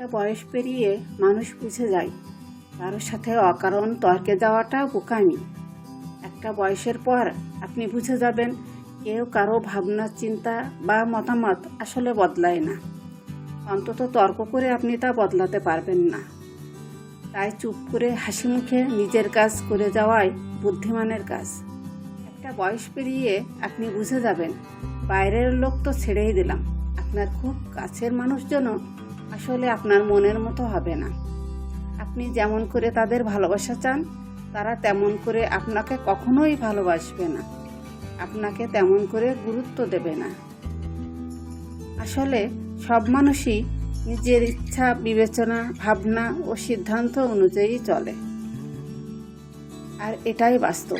একটা বয়স পেরিয়ে মানুষ বুঝে যায় কারোর সাথে অকারণ তর্কে যাওয়াটা বোকামি। একটা বয়সের পর আপনি বুঝে যাবেন, কেউ কারও ভাবনা, চিন্তা বা মতামত আসলে বদলায় না। অন্তত তর্ক করে আপনি তা বদলাতে পারবেন না। তাই চুপ করে হাসি মুখে নিজের কাজ করে যাওয়াই বুদ্ধিমানের কাজ। একটা বয়স পেরিয়ে আপনি বুঝে যাবেন, বাইরের লোক তো ছেড়েই দিলাম, আপনার খুব কাছের মানুষজনও আসলে আপনার মনের মতো হবে না। আপনি যেমন করে তাদের ভালোবাসা চান, তারা তেমন করে আপনাকে কখনোই ভালোবাসবে না। আপনাকে তেমন করে গুরুত্ব দেবে না। আসলে সব মানুষই নিজের ইচ্ছা, বিবেচনা, ভাবনা ও সিদ্ধান্ত অনুযায়ী চলে। আর এটাই বাস্তব।